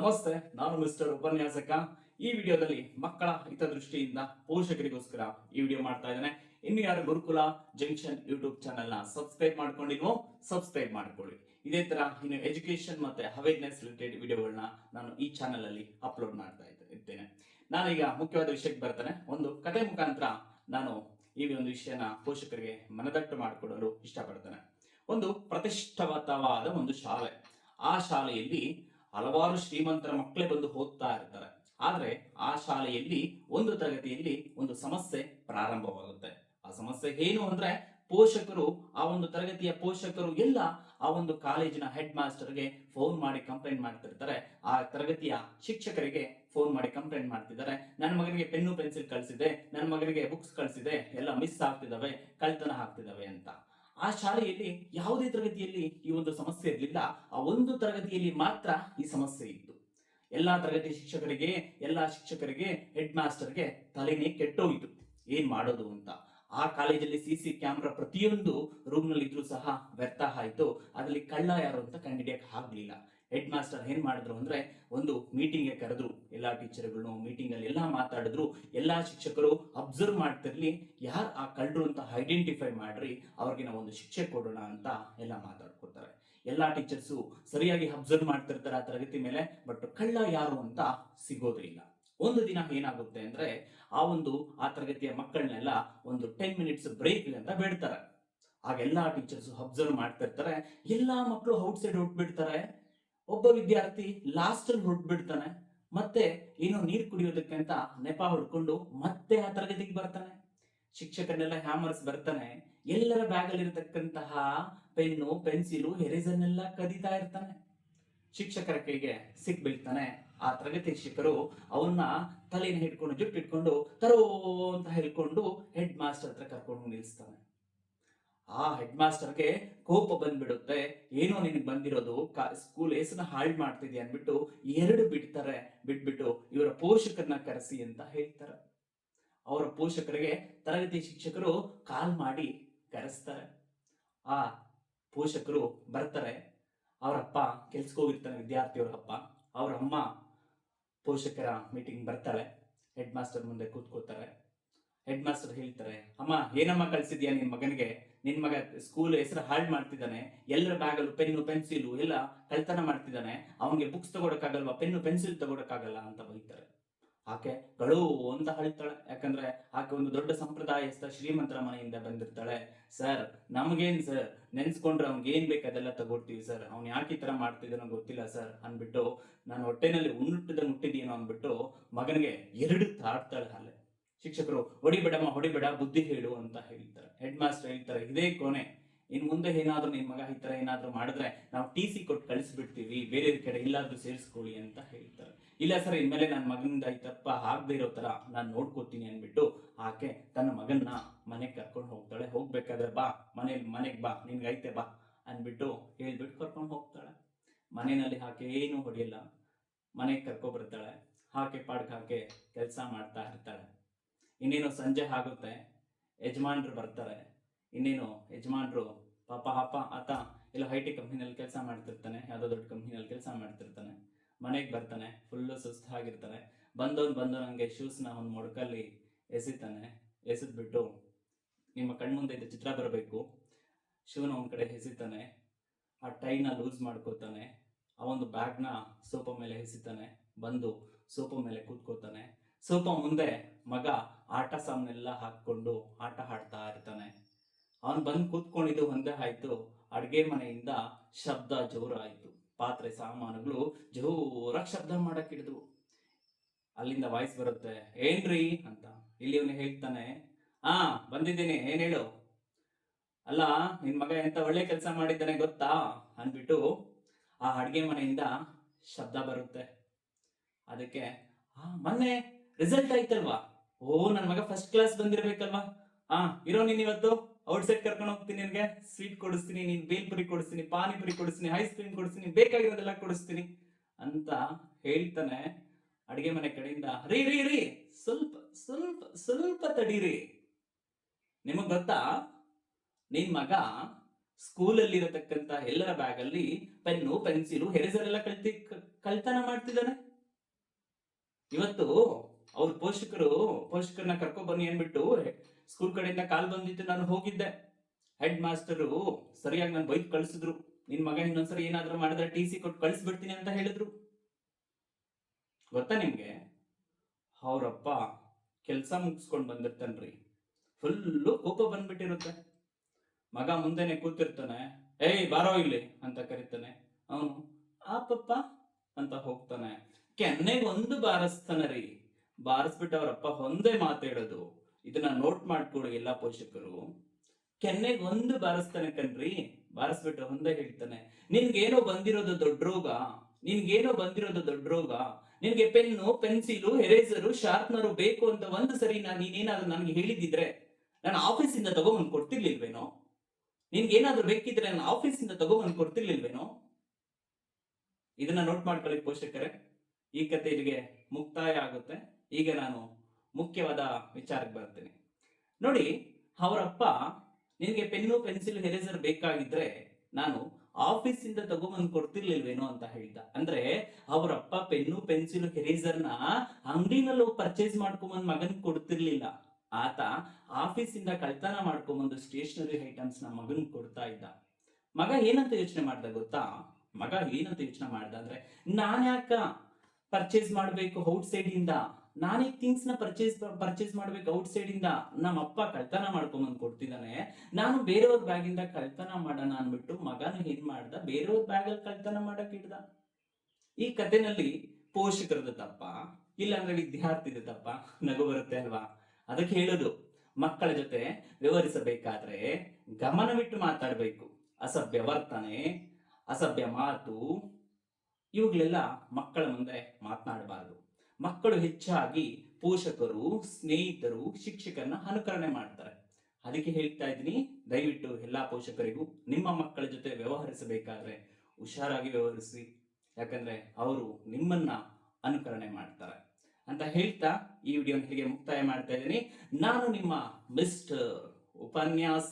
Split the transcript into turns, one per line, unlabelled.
ನಮಸ್ತೆ, ನಾನು ಮಿಸ್ಟರ್ ಉಪನ್ಯಾಸಕ. ಈ ವಿಡಿಯೋದಲ್ಲಿ ಮಕ್ಕಳ ಹಿತದೃಷ್ಟಿಯಿಂದ ಪೋಷಕರಿಗೋಸ್ಕರ ಈ ವಿಡಿಯೋ ಮಾಡ್ತಾ ಇದ್ದೇನೆ. ಇನ್ನು ಯಾರು ಗುರುಕುಲ ಜಂಕ್ಷನ್ ಯೂಟ್ಯೂಬ್ ಚಾನೆಲ್ನ ಸಬ್ಸ್ಕ್ರೈಬ್ ಮಾಡ್ಕೊಂಡಿಲ್ವೋ, ಸಬ್ಸ್ಕ್ರೈಬ್ ಮಾಡ್ಕೊಳ್ಳಿ. ಇದೇ ತರ ಇನ್ನು ಎಜುಕೇಶನ್ ಮತ್ತೆ ಅವೇರ್ನೆಸ್ ರಿಲೇಟೆಡ್ ವಿಡಿಯೋಗಳನ್ನ ನಾನು ಈ ಚಾನೆಲ್ ಅಲ್ಲಿ ಅಪ್ಲೋಡ್ ಮಾಡ್ತಾ ಇದ್ದೇನೆ ನಾನೀಗ ಮುಖ್ಯವಾದ ವಿಷಯಕ್ಕೆ ಬರ್ತೇನೆ. ಒಂದು ಕತೆ ಮುಖಾಂತರ ನಾನು ಈ ಒಂದು ವಿಷಯನ ಪೋಷಕರಿಗೆ ಮನದಟ್ಟು ಮಾಡಿಕೊಡಲು ಇಷ್ಟಪಡ್ತೇನೆ. ಒಂದು ಪ್ರತಿಷ್ಠಿತವಾದ ಒಂದು ಶಾಲೆ. ಆ ಶಾಲೆಯಲ್ಲಿ ಹಲವಾರು ಶ್ರೀಮಂತರ ಮಕ್ಕಳೇ ಬಂದು ಓದ್ತಾ ಇರ್ತಾರೆ. ಆದರೆ ಆ ಶಾಲೆಯಲ್ಲಿ ಒಂದು ತರಗತಿಯಲ್ಲಿ ಒಂದು ಸಮಸ್ಯೆ ಪ್ರಾರಂಭವಾಗುತ್ತೆ. ಆ ಸಮಸ್ಯೆ ಏನು ಅಂದ್ರೆ ಪೋಷಕರು, ಆ ಒಂದು ತರಗತಿಯ ಪೋಷಕರು ಎಲ್ಲ ಆ ಒಂದು ಕಾಲೇಜಿನ ಹೆಡ್ ಮಾಸ್ಟರ್ಗೆ ಫೋನ್ ಮಾಡಿ ಕಂಪ್ಲೇಂಟ್ ಮಾಡ್ತಿರ್ತಾರೆ. ಆ ತರಗತಿಯ ಶಿಕ್ಷಕರಿಗೆ ಫೋನ್ ಮಾಡಿ ಕಂಪ್ಲೇಂಟ್ ಮಾಡ್ತಿದ್ದಾರೆ. ನನ್ನ ಮಗನಿಗೆ ಪೆನ್ನು, ಪೆನ್ಸಿಲ್ ಕಳಿಸಿದೆ. ನನ್ನ ಮಗನಿಗೆ ಬುಕ್ಸ್ ಕಳಿಸಿದೆ. ಎಲ್ಲ ಮಿಸ್ ಆಗ್ತಿದಾವೆ, ಕಳ್ತನ ಆಗ್ತಿದಾವೆ ಅಂತ. ಆ ಶಾಲೆಯಲ್ಲಿ ಯಾವುದೇ ತರಗತಿಯಲ್ಲಿ ಈ ಒಂದು ಸಮಸ್ಯೆ ಇರಲಿಲ್ಲ. ಆ ಒಂದು ತರಗತಿಯಲ್ಲಿ ಮಾತ್ರ ಈ ಸಮಸ್ಯೆ ಇತ್ತು. ಎಲ್ಲಾ ತರಗತಿ ಶಿಕ್ಷಕರಿಗೆ, ಎಲ್ಲಾ ಶಿಕ್ಷಕರಿಗೆ, ಹೆಡ್ ಮಾಸ್ಟರ್ಗೆ ತಲೆನೇ ಕೆಟ್ಟೋಗಿತ್ತು ಏನ್ ಮಾಡೋದು ಅಂತ. ಆ ಕಾಲೇಜಲ್ಲಿ ಸಿ ಸಿ ಕ್ಯಾಮ್ರಾ ಪ್ರತಿಯೊಂದು ರೂಮ್ನಲ್ಲಿ ಇದ್ರೂ ಸಹ ವ್ಯರ್ಥ ಆಯ್ತು. ಅದರಲ್ಲಿ ಕಳ್ಳ ಯಾರು ಅಂತ ಕಂಡಿಡಿಯಕ್ ಆಗ್ಲಿಲ್ಲ. ಹೆಡ್ ಮಾಸ್ಟರ್ ಏನ್ ಮಾಡಿದ್ರು ಅಂದ್ರೆ ಒಂದು ಮೀಟಿಂಗ್ ಕರೆದ್ರು. ಎಲ್ಲಾ ಟೀಚರ್ಗಳನ್ನು ಮೀಟಿಂಗ್ ಅಲ್ಲಿ ಎಲ್ಲಾ ಮಾತಾಡಿದ್ರು. ಎಲ್ಲಾ ಶಿಕ್ಷಕರು ಅಬ್ಸರ್ವ್ ಮಾಡ್ತಿರ್ಲಿ. ಯಾರು ಆ ಕಳ್ಳರು ಅಂತ ಐಡೆಂಟಿಫೈ ಮಾಡ್ರಿ. ಅವ್ರಿಗೆ ನಾವು ಒಂದು ಶಿಕ್ಷೆ ಕೊಡೋಣ ಅಂತ ಎಲ್ಲ ಮಾತಾಡ್ಕೊತಾರೆ. ಎಲ್ಲಾ ಟೀಚರ್ಸು ಸರಿಯಾಗಿ ಅಬ್ಸರ್ವ್ ಮಾಡ್ತಿರ್ತಾರೆ ಆ ತರಗತಿ ಮೇಲೆ. ಬಟ್ ಕಳ್ಳ ಯಾರು ಅಂತ ಸಿಗೋದಿಲ್ಲ ಒಂದು ದಿನ ಏನಾಗುತ್ತೆ ಅಂದ್ರೆ ಆ ಒಂದು, ಆ ತರಗತಿಯ ಮಕ್ಕಳನ್ನೆಲ್ಲ ಒಂದು ಟೆನ್ ಮಿನಿಟ್ಸ್ ಬ್ರೇಕ್ ಅಂತ ಬೇಡ್ತಾರೆ. ಆಗ ಎಲ್ಲಾ ಟೀಚರ್ಸ್ ಅಬ್ಸರ್ವ್ ಮಾಡ್ತಿರ್ತಾರೆ. ಎಲ್ಲಾ ಮಕ್ಕಳು ಔಟ್ ಸೈಡ್ ಒಬ್ಬ ವಿದ್ಯಾರ್ಥಿ ಲಾಸ್ಟ್ ಅಲ್ಲಿ ಮತ್ತೆ ಏನು ನೀರ್ ಕುಡಿಯೋದಕ್ಕೆ ಅಂತ ನೆಪ ಹೊಡ್ಕೊಂಡು ಮತ್ತೆ ಆ ತರಗತಿಗೆ ಬರ್ತಾನೆ. ಶಿಕ್ಷಕನೆಲ್ಲ ಹ್ಯಾಮರ್ಸ್ ಬರ್ತಾನೆ, ಎಲ್ಲರ ಬ್ಯಾಗ್ ಅಲ್ಲಿ ಇರತಕ್ಕಂತಹ ಪೆನ್ನು ಪೆನ್ಸಿಲು ಎರೇಸನ್ನೆಲ್ಲ ಕದೀತಾ ಇರ್ತಾನೆ. ಶಿಕ್ಷಕರ ಕೈಗೆ ಸಿಕ್ ಬೀಳ್ತಾನೆ ಆ ತರಗತಿ ಶಿಕ್ಷಕರು ಅವನ್ನ ತಲೆಯನ್ನು ಹಿಡ್ಕೊಂಡು ಜುಟ್ಟು ಇಟ್ಕೊಂಡು ತರೋ ಅಂತ ಹೇಳ್ಕೊಂಡು ಹೆಡ್ ಮಾಸ್ಟರ್ ಹತ್ರ ಕರ್ಕೊಂಡು ನಿಲ್ಲಿಸ್ತಾನೆ. ಆ ಹೆಡ್ ಮಾಸ್ಟರ್ಗೆ ಕೋಪ ಬಂದ್ಬಿಡುತ್ತೆ. ಏನೋ ನಿನಗೆ ಬಂದಿರೋದು ಸ್ಕೂಲ್ ಹೆಸರನ್ನ ಹಾಳು ಮಾಡ್ತಿದ್ದೆ ಅಂದ್ಬಿಟ್ಟು ಎರಡು ಬಿಡ್ತಾರೆ. ಬಿಟ್ಬಿಟ್ಟು ಇವರ ಪೋಷಕರನ್ನ ಕರೆಸಿ ಅಂತ ಹೇಳ್ತಾರೆ. ಅವರ ಪೋಷಕರಿಗೆ ತರಗತಿ ಶಿಕ್ಷಕರು ಕಾಲ್ ಮಾಡಿ ಕರೆಸ್ತಾರೆ. ಆ ಪೋಷಕರು ಬರ್ತಾರೆ. ಅವರಪ್ಪ ಕೆಲ್ಸಕ್ಕೆ ಹೋಗಿರ್ತಾನೆ ವಿದ್ಯಾರ್ಥಿಯವರ ಅಪ್ಪ ಅವರ ಅಮ್ಮ ಪೋಷಕರ ಮೀಟಿಂಗ್ ಬರ್ತಾಳೆ ಹೆಡ್ ಮಾಸ್ಟರ್ ಮುಂದೆ ಕೂತ್ಕೋತಾರೆ. ಹೆಡ್ ಮಾಸ್ಟರ್ ಹೇಳ್ತಾರೆ, ಅಮ್ಮ, ಏನಮ್ಮ ಕಳ್ಸಿದ್ಯಾ ನಿನ್ ಮಗನಿಗೆ? ನಿನ್ ಮಗ ಸ್ಕೂಲ್ ಹೆಸರು ಹಾಳು ಮಾಡ್ತಿದ್ದಾನೆ ಎಲ್ಲರ ಬ್ಯಾಗಲ್ಲೂ ಪೆನ್ನು ಪೆನ್ಸಿಲು ಎಲ್ಲ ಕಳ್ತನ ಮಾಡ್ತಿದ್ದಾನೆ, ಅವನಿಗೆ ಬುಕ್ಸ್ ತಗೊಳಕ್ಕಾಗಲ್ವಾ ಪೆನ್ನು ಪೆನ್ಸಿಲ್ ತಗೊಳಕ್ಕಾಗಲ್ಲ ಅಂತ ಬೈತಾರೆ. ಆಕೆ ಗಳು ಅಂತ ಹೇಳ್ತಾಳೆ ಯಾಕಂದ್ರೆ ಆಕೆ ಒಂದು ದೊಡ್ಡ ಸಂಪ್ರದಾಯಸ್ಥ ಶ್ರೀಮಂತರ ಮನೆಯಿಂದ ಬಂದಿರ್ತಾಳೆ. ಸರ್, ನಮಗೇನ್ ಸರ್? ನೆನ್ಸ್ಕೊಂಡ್ರೆ ಅವ್ನಿಗೆ ಏನ್ ಬೇಕು ಅದೆಲ್ಲ ತಗೊಳ್ತೀವಿ ಸರ್. ಅವ್ನು ಯಾಕೆ ಈ ತರ ಮಾಡ್ತಿದ್ದಾನೋ ಗೊತ್ತಿಲ್ಲ ಸರ್ ಅನ್ಬಿಟ್ಟು ನಾನು ಹೊಟ್ಟೆನಲ್ಲಿ ಉಣ್ಣುಟ್ಟಿದ ಮುಟ್ಟಿದೀನೋ ಅನ್ಬಿಟ್ಟು ಮಗನಿಗೆ ಎರಡು ತಾಡ್ತಾಳೆ ಅಲ್ಲೇ ಶಿಕ್ಷಕರು, ಹೊಡಿಬೇಡಮ್ಮ, ಹೊಡಿಬೇಡ, ಬುದ್ಧಿ ಹೇಳು ಅಂತ ಹೇಳ್ತಾರೆ. ಹೆಡ್ ಮಾಸ್ಟರ್ ಹೇಳ್ತಾರೆ, ಇದೇ ಕೊನೆ ಇನ್ ಮುಂದೆ ಏನಾದ್ರೂ ನಿಮ್ಮ ಮಗ ಈ ತರ ಏನಾದ್ರೂ ಮಾಡಿದ್ರೆ ನಾವು ಟಿ ಸಿ ಕೊಟ್ಟು ಕಳಿಸ್ಬಿಡ್ತೀವಿ, ಬೇರೆ ಕಡೆ ಎಲ್ಲಾದ್ರೂ ಸೇರಿಸ್ಕೊಳ್ಳಿ ಅಂತ ಹೇಳ್ತಾರೆ. ಇಲ್ಲ ಸರ್, ಇನ್ಮೇಲೆ ನನ್ನ ಮಗನಿಂದ ಈ ತಪ್ಪ ಆಗದೆ ಇರೋ ತರ ನಾನು ನೋಡ್ಕೋತೀನಿ ಅನ್ಬಿಟ್ಟು ಆಕೆ ತನ್ನ ಮಗನ್ನ ಮನೆಗೆ ಕರ್ಕೊಂಡು ಹೋಗ್ತಾಳೆ. ಹೋಗ್ಬೇಕಾದ್ರೆ ಬಾ ಮನೆ ಮನೆಗೆ ಬಾ, ನಿನ್ಗೆ ಐತೆ ಬಾ ಅನ್ಬಿಟ್ಟು ಹೇಳ್ಬಿಟ್ಟು ಕರ್ಕೊಂಡು ಹೋಗ್ತಾಳೆ. ಮನೆಯಲ್ಲಿ ಆಕೆ ಏನು ಹೊಡೆಯಲ್ಲ. ಮನೆಗೆ ಕರ್ಕೊ ಬರ್ತಾಳೆ. ಆಕೆ ಪಾಡ್ಕ ಹಾಕೆ ಕೆಲಸ ಮಾಡ್ತಾ ಇರ್ತಾಳೆ. ಇನ್ನೇನು ಸಂಜೆ ಆಗುತ್ತೆ, ಯಜಮಾನ್ರು ಬರ್ತಾರೆ. ಇನ್ನೇನು ಯಜಮಾನ್ರು ಪಾಪ, ಅಪ್ಪ ಆತ ಇಲ್ಲ ಐ ಟಿ ಕಂಪ್ನಿನಲ್ಲಿ ಕೆಲಸ ಮಾಡ್ತಿರ್ತಾನೆ, ಯಾವುದೋ ದೊಡ್ಡ ಕಂಪ್ನಿನಲ್ಲಿ ಕೆಲಸ ಮಾಡ್ತಿರ್ತಾನೆ. ಮನೆಗೆ ಬರ್ತಾನೆ ಫುಲ್ಲು ಸುಸ್ತಾಗಿರ್ತಾನೆ. ಬಂದವನು ಬಂದು ನನಗೆ ಶೂಸ್ನ ಒಂದು ಮೊಡಕಲ್ಲಿ ಎಸಿತಾನೆ. ಎಸೆದ್ಬಿಟ್ಟು ನಿಮ್ಮ ಕಣ್ಮುಂದೆ ಇದ್ದ ಚಿತ್ರ ಬರಬೇಕು. ಶೂನ ಒಂದು ಕಡೆ ಎಸಿತಾನೆ. ಆ ಟೈನ ಲೂಸ್ ಮಾಡ್ಕೋತಾನೆ. ಆ ಒಂದು ಬ್ಯಾಗ್ನ ಸೋಪ ಮೇಲೆ ಎಸಿತಾನೆ. ಬಂದು ಸೋಪ ಮೇಲೆ ಕೂತ್ಕೋತಾನೆ. ಸೋಫಾ ಮುಂದೆ ಮಗ ಆಟ ಸಾಮಾನೆಲ್ಲ ಹಾಕ್ಕೊಂಡು ಆಟ ಆಡ್ತಾ ಇರ್ತಾನೆ. ಅವನು ಬಂದು ಕೂತ್ಕೊಂಡಿದ್ದು ಒಂದೇ ಆಯ್ತು. ಅಡ್ಗೆ ಮನೆಯಿಂದ ಶಬ್ದ ಜೋರಾಯ್ತು. ಪಾತ್ರೆ ಸಾಮಾನುಗಳು ಜೋರಾಗಿ ಶಬ್ದ ಮಾಡಕ್ ಅಲ್ಲಿಂದ ವಾಯ್ಸ್ ಬರುತ್ತೆ, ಏನ್ರಿ? ಅಂತ. ಇಲ್ಲಿ ಅವನು ಹೇಳ್ತಾನೆ ಆ ಬಂದಿದ್ದೀನಿ. ಏನ್ ಹೇಳು? ಅಲ್ಲ, ನಿನ್ ಮಗ ಎಂತ ಒಳ್ಳೆ ಕೆಲಸ ಮಾಡಿದ್ದಾನೆ ಗೊತ್ತಾ? ಅಂದ್ಬಿಟ್ಟು ಆ ಅಡ್ಗೆ ಮನೆಯಿಂದ ಶಬ್ದ ಬರುತ್ತೆ. ಅದಕ್ಕೆ, ಆ, ಮೊನ್ನೆ ರಿಸಲ್ಟ್ ಆಯ್ತಲ್ವಾ? ಓ, ನನ್ ಮಗ ಫಸ್ಟ್ ಕ್ಲಾಸ್ ಬಂದಿರ್ಬೇಕಲ್ವಾ? ಹಾ, ಇರೋ ನೀನ್ ಇವತ್ತು? ಔಟ್ ಸೈಡ್ ಕರ್ಕೊಂಡು ಹೋಗ್ತೀನಿ ನಿನ್ಗೆ. ಸ್ವೀಟ್ ಕೊಡಿಸ್ತೀನಿ, ನೀನ್ ಬೇಲ್ಪುರಿ ಕೊಡಿಸ್ತೀನಿ, ಪಾನಿಪುರಿ ಕೊಡಿಸ್ತೀನಿ ಐಸ್ ಕ್ರೀಮ್ ಕೊಡಿಸ್ತೀನಿ, ಬೇಕಾಗಿರೋದೆಲ್ಲ ಕೊಡಿಸ್ತೀನಿ ಅಂತ ಹೇಳ್ತಾನೆ ಅಡಿಗೆ ಮನೆ ಕಡೆಯಿಂದ. ರೀ ರೀ ರೀ, ಸ್ವಲ್ಪ ಸ್ವಲ್ಪ ಸ್ವಲ್ಪ ತಡೀರಿ. ನಿಮಗ್ ಗೊತ್ತಾ? ನಿನ್ ಮಗ ಸ್ಕೂಲಲ್ಲಿ ಇರತಕ್ಕಂತ ಎಲ್ಲರ ಬ್ಯಾಗ್ ಅಲ್ಲಿ ಪೆನ್ನು, ಪೆನ್ಸಿಲು ಹೆರಿಸರ್ ಎಲ್ಲ ಕಳ್ತಿ ಕಳ್ತನ ಮಾಡ್ತಿದ್ದಾನೆ. ಇವತ್ತು ಅವ್ರ ಪೋಷಕರು, ಪೋಷಕರನ್ನ ಕರ್ಕೊ ಬನ್ನಿ ಅನ್ಬಿಟ್ಟು ಸ್ಕೂಲ್ ಕಡೆಯಿಂದ ಕಾಲ್ ಬಂದಿತ್ತು ನಾನು ಹೋಗಿದ್ದೆ. ಹೆಡ್ ಮಾಸ್ಟರು ಸರಿಯಾಗಿ ನಾನು ಬೈಕ್ ಕಳಿಸಿದ್ರು. ನಿನ್ ಮಗ ಇನ್ನೊಂದ್ಸರಿ ಏನಾದ್ರೂ ಮಾಡಿದ್ರೆ ಟಿ ಸಿ ಕೊಟ್ಟು ಕಳಿಸ್ಬಿಡ್ತೀನಿ ಅಂತ ಹೇಳಿದ್ರು. ಗೊತ್ತಾ ನಿಮ್ಗೆ? ಅವ್ರಪ್ಪ ಕೆಲಸ ಮುಗಿಸ್ಕೊಂಡ್ ಬಂದಿರ್ತಾನ್ರಿ ಫುಲ್ಲು ಕೋಪ ಬಂದ್ಬಿಟ್ಟಿರುತ್ತೆ. ಮಗ ಮುಂದೆನೆ ಕೂತಿರ್ತಾನೆ, ಏಯ್, ಬಾರೋ ಇಲ್ಲಿ ಅಂತ ಕರಿತಾನೆ. ಅವನು, ಆ ಪಪ್ಪ ಅಂತ ಹೋಗ್ತಾನೆ. ಕೆನ್ನೆಗೆ ಒಂದು ಬಾರಿಸ್ತಾನೆ ರೀ. ಬಾರಿಸ್ಬಿಟ್ಟು ಅವರಪ್ಪ ಒಂದೇ ಮಾತಾಡೋದು ಇದನ್ನ ನೋಟ್ ಮಾಡ್ಕೊಳ್ಳಿ ಎಲ್ಲಾ ಪೋಷಕರು. ಕೆನ್ನೆಗೆ ಒಂದು ಬಾರಿಸ್ತಾನೆ ಕಣ್ರಿ, ಬಾರಿಸ್ಬಿಟ್ಟು ಒಂದೇ ಹೇಳ್ತಾನೆ. ನಿನ್ಗೇನೋ ಬಂದಿರೋದು ದೊಡ್ಡ ರೋಗ, ನಿನ್ಗೇನೋ ಬಂದಿರೋದು ದೊಡ್ಡ ರೋಗ, ನಿನ್ಗೆ ಪೆನ್ನು, ಪೆನ್ಸಿಲು, ಎರೇಸರು, ಶಾರ್ಪ್ನರು ಬೇಕು ಅಂತ ಒಂದು ಸರಿ ನಾನು ನೀನೇನಾದ್ರೂ ನನಗೆ ಹೇಳಿದಿದ್ರೆ ನಾನು ಆಫೀಸಿಂದ ತಗೊಂಬಂದು ಕೊಡ್ತಿರ್ಲಿಲ್ವೇನೋ? ನಿನ್ಗೇನಾದ್ರೂ ಬೇಕಿದ್ರೆ ನಾನು ಆಫೀಸಿಂದ ತಗೊಂಬಂದು ಕೊಡ್ತಿರ್ಲಿಲ್ವೇನೋ? ಇದನ್ನ ನೋಟ್ ಮಾಡ್ಕೊಳ್ಳಿ ಪೋಷಕರೇ. ಈ ಕತೆ ಇಲ್ಲಿಗೆ ಮುಕ್ತಾಯ ಆಗುತ್ತೆ. ಈಗ ನಾನು ಮುಖ್ಯವಾದ ವಿಚಾರಕ್ಕೆ ಬರ್ತೇನೆ. ನೋಡಿ, ಅವರಪ್ಪ ನಿನಗೆ ಪೆನ್ನು, ಪೆನ್ಸಿಲ್, ಎರೇಸರ್ ಬೇಕಾಗಿದ್ರೆ ನಾನು ಆಫೀಸಿಂದ ತಗೊಂಬಂದು ಕೊಡ್ತಿರ್ಲಿಲ್ವೇನೋ ಅಂತ ಹೇಳ್ದ ಅಂದ್ರೆ ಅವರಪ್ಪ ಪೆನ್ನು, ಪೆನ್ಸಿಲ್, ಎರೇಸರ್ನ ಅಂಗಡಿನಲ್ಲಿ ಪರ್ಚೇಸ್ ಮಾಡ್ಕೊಂಬಂದ್ ಮಗನ್ ಕೊಡ್ತಿರ್ಲಿಲ್ಲ. ಆತ ಆಫೀಸಿಂದ ಕಳ್ತನ ಮಾಡ್ಕೊಂಬಂದು ಸ್ಟೇಷನರಿ ಐಟಮ್ಸ್ನ ಮಗನ್ ಕೊಡ್ತಾ ಇದ್ದ. ಮಗ ಏನಂತ ಯೋಚನೆ ಮಾಡ್ದ ಗೊತ್ತಾ? ಮಗ ಏನಂತ ಯೋಚನೆ ಮಾಡ್ದ ಅಂದ್ರೆ ನಾನ್ ಯಾಕ ಪರ್ಚೇಸ್ ಮಾಡ್ಬೇಕು ಔಟ್ ಸೈಡ್ ಇಂದ. ನಾನೇ ಥಿಂಗ್ಸ್ನ ಪರ್ಚೇಸ್ ಪರ್ಚೇಸ್ ಮಾಡ್ಬೇಕು ಔಟ್ ಸೈಡ್ ಇಂದ. ನಮ್ಮ ಅಪ್ಪ ಕಳ್ತನ ಮಾಡ್ಕೊಂಬಂದ್ ಕೊಡ್ತಿದ್ದಾನೆ. ನಾನು ಬೇರೆಯವ್ರ ಬ್ಯಾಗ್ ಇಂದ ಕಳ್ತನ ಮಾಡೋಣ ಅನ್ಬಿಟ್ಟು ಮಗನ ಏನ್ ಮಾಡ್ದ. ಬೇರೆಯವ್ರ ಬ್ಯಾಗ್ ಅಲ್ಲಿ ಕಳ್ತನ ಮಾಡಕ್ ಇಡ್ದ ಈ ಕಥೆನಲ್ಲಿ ಪೋಷಕರದ ತಪ್ಪ, ಇಲ್ಲಾಂದ್ರೆ ವಿದ್ಯಾರ್ಥಿದ ತಪ್ಪ ನಗು ಬರುತ್ತೆ ಅಲ್ವಾ? ಅದಕ್ಕೆ ಹೇಳೋದು, ಮಕ್ಕಳ ಜೊತೆ ವ್ಯವಹರಿಸಬೇಕಾದ್ರೆ ಗಮನವಿಟ್ಟು ಮಾತಾಡಬೇಕು. ಅಸಭ್ಯ ವರ್ತನೆ, ಅಸಭ್ಯ ಮಾತು ಇವುಗಳೆಲ್ಲ ಮಕ್ಕಳ ಮುಂದೆ ಮಾತನಾಡಬಾರದು. ಮಕ್ಕಳು ಹೆಚ್ಚಾಗಿ ಪೋಷಕರು, ಸ್ನೇಹಿತರು, ಶಿಕ್ಷಕರನ್ನ ಅನುಕರಣೆ ಮಾಡ್ತಾರೆ. ಅದಕ್ಕೆ ಹೇಳ್ತಾ ಇದ್ದೀನಿ, ದಯವಿಟ್ಟು ಎಲ್ಲಾ ಪೋಷಕರಿಗೂ ನಿಮ್ಮ ಮಕ್ಕಳ ಜೊತೆ ವ್ಯವಹರಿಸಬೇಕಾದ್ರೆ ಹುಷಾರಾಗಿ ವ್ಯವಹರಿಸಿ. ಯಾಕಂದ್ರೆ ಅವರು ನಿಮ್ಮನ್ನ ಅನುಕರಣೆ ಮಾಡ್ತಾರೆ. ಅಂತ ಹೇಳ್ತಾ ಈ ವಿಡಿಯೋ ಮುಕ್ತಾಯ ಮಾಡ್ತಾ ಇದ್ದೀನಿ. ನಾನು ನಿಮ್ಮ ಮಿಸ್ಟರ್ ಉಪನ್ಯಾಸ